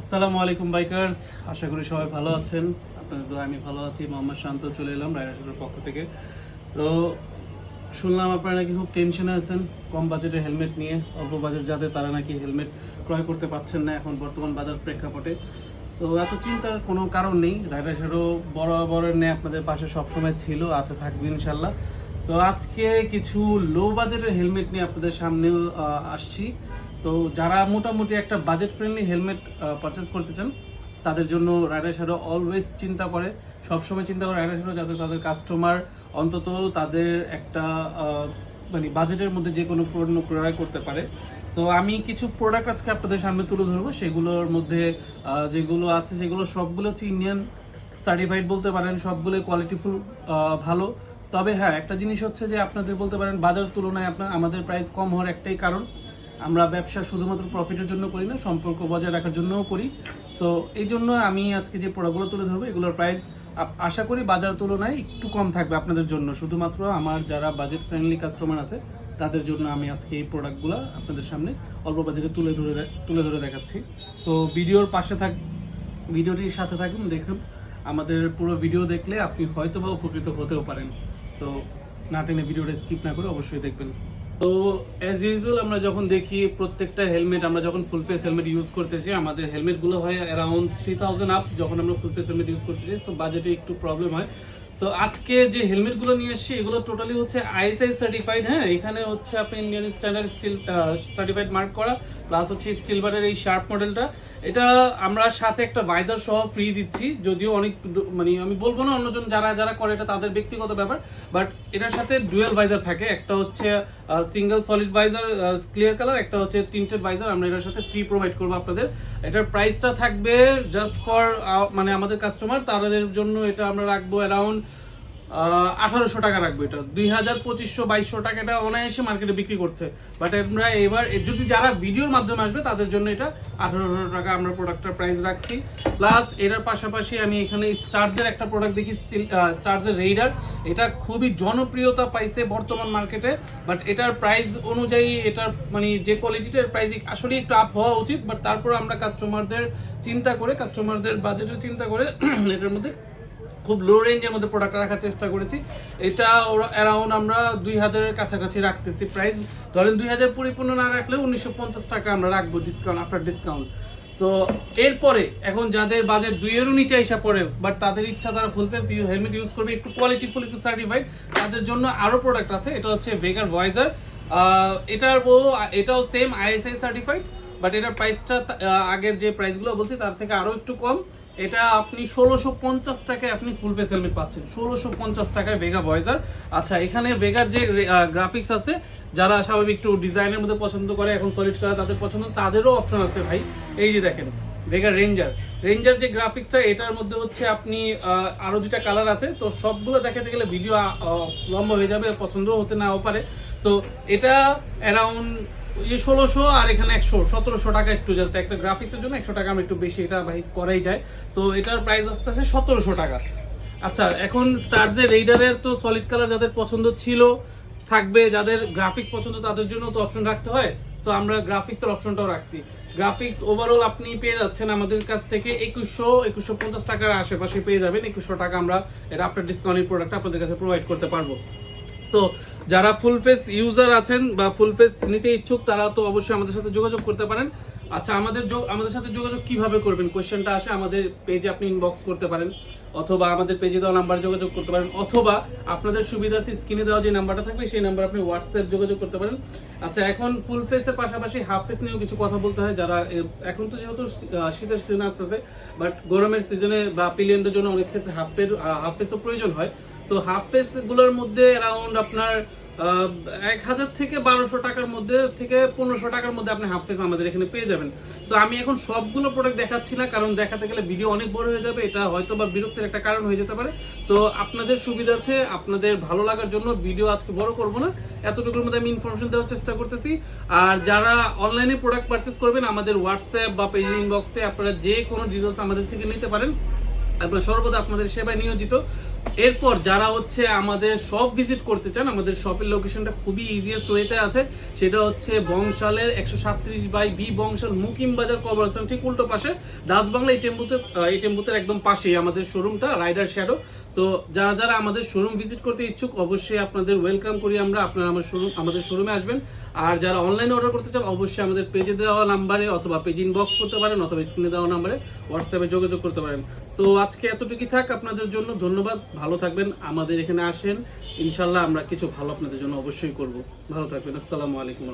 আসসালামু আলাইকুম বাইকার্স আশা করি সবাই ভালো আছেন। আপনাদের দোয়া আমি ভালো আছি। মোহাম্মদ শান্ত চলে এলাম রাইডার্সের পক্ষ থেকে। তো শুনলাম আপনারা নাকি খুব টেনশনে আছেন, কম বাজেটের হেলমেট নিয়ে। অল্প বাজেট যাদের তারা নাকি হেলমেট ক্রয় করতে পারছেন না এখন বর্তমান বাজার প্রেক্ষাপটে। তো এত চিন্তার কোনো কারণ নেই। রাইডার্সেরও বরাবরের ন্যায় আপনাদের পাশে সবসময় ছিল, আছে, থাকবে ইনশাল্লাহ তো আজকে কিছু লো বাজেটের হেলমেট নিয়ে আপনাদের সামনেও আসছি। তো যারা মোটামুটি একটা বাজেট ফ্রেন্ডলি হেলমেট পারচেস করতে চান, তাদের জন্য রাইডার শ্যাডো অলওয়েজ চিন্তা করে। সবসময় চিন্তা করে রাইডার শ্যাডো যাতে তাদের কাস্টমার অন্তত তাদের একটা মানে বাজেটের মধ্যে যে কোনো পণ্য ক্রয় করতে পারে। তো আমি কিছু প্রোডাক্ট আজকে আপনাদের সামনে তুলে ধরবো। সেগুলোর মধ্যে যেগুলো আছে, সেগুলো সবগুলো হচ্ছে ইন্ডিয়ান সার্টিফাইড বলতে পারেন সবগুলো কোয়ালিটিফুল ভালো। তবে হ্যাঁ একটা জিনিস হচ্ছে যে আপনাদের বলতে পারেন, বাজার তুলনায় আপনার, আমাদের প্রাইস কম হওয়ার একটাই কারণ। আমরা ব্যবসা শুধুমাত্র প্রফিটের জন্য করি না, সম্পর্ক বজায় রাখার জন্যও করি। সো এই জন্য আমি আজকে যে প্রোডাক্টগুলো তুলে ধরবো, এগুলোর প্রাইস আশা করি বাজার তুলনায় একটু কম থাকবে আপনাদের জন্য। শুধুমাত্র আমার যারা বাজেট ফ্রেন্ডলি কাস্টমার আছে, তাদের জন্য আমি আজকে এই প্রোডাক্টগুলো আপনাদের সামনে অল্প বাজেটে তুলে ধরে তুলে ধরে দেখাচ্ছি। তো ভিডিওর পাশে থাক ভিডিওটির সাথে থাকুন, দেখুন, আমাদের পুরো ভিডিও দেখলে আপনি হয়তো বা উপকৃত হতেও পারেন। সো না টেনে ভিডিওটা স্কিপ না করে অবশ্যই দেখবেন। তো অ্যাজ ইউজুয়াল আমরা যখন দেখি প্রত্যেকটা হেলমেট আমরা যখন ফুল ফেস হেলমেট ইউজ করতেছি, আমাদের হেলমেটগুলো হয় অ্যারাউন্ড থ্রি থাউজেন্ড আপ যখন আমরা ফুল ফেস হেলমেট ইউজ করতেছি সো বাজেটে একটু প্রবলেম হয়। তো আজকে যে হেলমেটগুলো নিয়ে এসেছি এগুলো টোটালি হচ্ছে আইএসআই সার্টিফাইড হ্যাঁ? এখানে হচ্ছে আপনি Indian standard steel certified mark করা প্লাস হচ্ছে স্টিল বারের এই শার্প মডেলটা এটা আমরা সাথে একটা ভাইজার সহ ফ্রি দিচ্ছি, যদিও অনেক মানে আমি বলব না অন্যজন যারা যারা করে, এটা তাদের ব্যক্তিগত ব্যাপার বাট এটার সাথে ডুয়েল ভাইজার থাকে। একটা হচ্ছে single solid visor clear colour একটা হচ্ছে তিনটেড ভাইজার আমরা এটার সাথে ফ্রি প্রোভাইড করব আপনাদের। এটার প্রাইসটা থাকবে জাস্ট ফর মানে আমাদের কাস্টমার তাদের জন্য এটা আমরা রাখব অ্যারাউন্ড আঠারোশো টাকা রাখব এটা। দুই হাজার পঁচিশশো, বাইশশো টাকা এটা অনায়াসে মার্কেটে বিক্রি করছে। বাট আমরা এবার যদি যারা ভিডিওর মাধ্যমে আসবে, তাদের জন্য এটা আঠারোশো টাকা আমরা প্রোডাক্টের প্রাইস রাখছি। প্লাস এটার পাশাপাশি আমি এখানে স্টার্সের একটা প্রোডাক্ট দেখি স্টিল স্টার্সের রেইডার এটা খুবই জনপ্রিয়তা পাইছে বর্তমান মার্কেটে বাট এটার প্রাইস অনুযায়ী এটার মানে যে কোয়ালিটিটার প্রাইস আসলে একটু আপ হওয়া উচিত। বাট তারপর আমরা কাস্টমারদের চিন্তা করে কাস্টমারদের বাজেটের চিন্তা করে এটার মধ্যে খুব লো রেঞ্জের মধ্যে প্রোডাক্ট রাখার চেষ্টা করেছি। এটা অ্যারাউন্ড আমরা দুই হাজারের কাছাকাছি রাখতেছি প্রাইস ধরেন দুই হাজার পরিপূর্ণ না রাখলে উনিশশো পঞ্চাশ টাকা আমরা রাখব ডিসকাউন্ট আফটার ডিসকাউন্ট তো এরপরে এখন যাদের বাজেট দুইয়েরও নিচে এসে পড়ে বাট তাদের ইচ্ছা তারা ফুল ফেস হেলমেট ইউজ করবে, একটু কোয়ালিটি ফুল একটু সার্টিফাইড তাদের জন্য আরও প্রোডাক্ট আছে। এটা হচ্ছে ভেগার ভয়েজার এটার এটাও সেম আইএসআই সার্টিফাইড বাট এটার প্রাইসটা আগের যে প্রাইসগুলো বলছি, তার থেকে আরও একটু কম। এটা আপনি ষোলোশো পঞ্চাশ টাকায় আপনি ফুল ফেস হেলমেট পাচ্ছেন। ষোলোশো পঞ্চাশ টাকায় ভেগা ভয়েজার আচ্ছা এখানে ভেগার যে গ্রাফিক্স আছে, যারা স্বাভাবিক একটু ডিজাইনের মধ্যে পছন্দ করে, এখন সলিড কালার তাদের পছন্দ, তাদেরও অপশন আছে ভাই। এই যে দেখেন ভেগা রেঞ্জার রেঞ্জার যে গ্রাফিক্সটা এটার মধ্যে হচ্ছে আপনি আরও দুটা কালার আছে। তো সবগুলো দেখাতে গেলে ভিডিও লম্বা হয়ে যাবে, পছন্দও হতে নাও পারে। তো এটা অ্যারাউন্ড এই ষোলোশো আর এখানে একশো, সতেরোশো টাকা একটু জাস্ট একটা গ্রাফিক্সের জন্য একশো টাকা আমি একটু বেশি এটা ভাই করাই যায়। তো এটার প্রাইস আসতে আছে সতেরোশো টাকা। আচ্ছা এখন স্টারজের রেইডারের তো সলিড কালার যাদের পছন্দ ছিল, থাকবে। যাদের গ্রাফিক্স পছন্দ, তাদের জন্য তো অপশন রাখতে হয়। তো আমরা গ্রাফিক্সের অপশনটাও রাখছি। গ্রাফিক্স ওভারঅল আপনি পেয়ে যাচ্ছেন আমাদের কাছ থেকে একুশশো একুশশো পঞ্চাশ টাকার আশেপাশে পেয়ে যাবেন। একুশশো টাকা আমরা এটা আফটার ডিসকাউন্টের প্রোডাক্ট আপনাদের কাছে প্রোভাইড করতে পারব। সো যারা ফুল ফেস ইউজার আছেন বা ফুল ফেস নিতে ইচ্ছুক, তারা তো অবশ্যই আমাদের সাথে যোগাযোগ করতে পারেন। আচ্ছা আমাদের আমাদের সাথে যোগাযোগ কীভাবে করবেন? কোশ্চেনটা আসে আমাদের পেজে আপনি ইনবক্স করতে পারেন, অথবা আমাদের পেজে দেওয়া নাম্বার যোগাযোগ করতে পারেন, অথবা আপনাদের সুবিধার্থে স্ক্রিনে দেওয়া যে নাম্বারটা থাকবে, সেই নাম্বার আপনি হোয়াটসঅ্যাপ যোগাযোগ করতে পারেন। আচ্ছা এখন ফুল ফেসের পাশাপাশি হাফ ফেস নিয়েও কিছু কথা বলতে হয়, যারা এখন তো যেহেতু শীতের সিজন আসতেছে বাট গরমের সিজনে বা পিলিয়নদের জন্য অনেক ক্ষেত্রে হাফ হাফ ফেসও প্রয়োজন হয়। তো হাফ ফেসগুলোর মধ্যে অ্যারাউন্ড আপনার এক হাজার থেকে বারোশো টাকার মধ্যে থেকে পনেরোশো টাকার মধ্যে আপনি হাফ পেজ আমাদের এখানে পেয়ে যাবেন। তো আমি এখন সবগুলো প্রোডাক্ট দেখাচ্ছি না, কারণ দেখাতে গেলে ভিডিও অনেক বড় হয়ে যাবে, এটা হয়তো বা বিরক্তির একটা কারণ হয়ে যেতে পারে। তো আপনাদের সুবিধার্থে, আপনাদের ভালো লাগার জন্য ভিডিও আজকে বড় করব না, এতটুকুর মধ্যে আমি ইনফরমেশন দেওয়ার চেষ্টা করতেছি। আর যারা অনলাইনে প্রোডাক্ট পারচেস করবেন, আমাদের হোয়াটসঅ্যাপ বা পেজ ইনবক্সে আপনারা যে কোনো ডিটেলস আমাদের থেকে নিতে পারেন। আমরা সর্বদা আপনাদের সেবায় নিয়োজিত। এরপর যারা হচ্ছে আমাদের শপ ভিজিট করতে চান, আমাদের শপের লোকেশনটা খুবই ইজিয়েস্ট ওয়েতে আছে। সেটা হচ্ছে বংশালের একশো সাতত্রিশ বাই বি বংশাল মুকিম বাজার কবরস্থান ঠিক উল্টো পাশে। ডাচ বাংলা এই টেম্পুতে এই টেম্পুতের একদম পাশেই আমাদের শোরুমটা রাইডার শ্যাডো তো যারা যারা আমাদের শোরুম ভিজিট করতে ইচ্ছুক, অবশ্যই আপনাদের ওয়েলকাম করি আমরা। আপনারা আমার শোরুম আমাদের শোরুমে আসবেন। আর যারা অনলাইনে অর্ডার করতে চান, অবশ্যই আমাদের পেজে দেওয়া নাম্বারে অথবা পেজ ইনবক্স করতে পারেন অথবা স্ক্রিনে দেওয়া নাম্বারে হোয়াটসঅ্যাপে যোগাযোগ করতে পারেন। তো আজকে এতটুকুই থাক। আপনাদের জন্য ধন্যবাদ। ভালো থাকবেন। আমাদের এখানে আসেন। ইনশাল্লাহ আমরা কিছু ভালো আপনাদের জন্য অবশ্যই করব। ভালো থাকবেন। আসসালামু আলাইকুম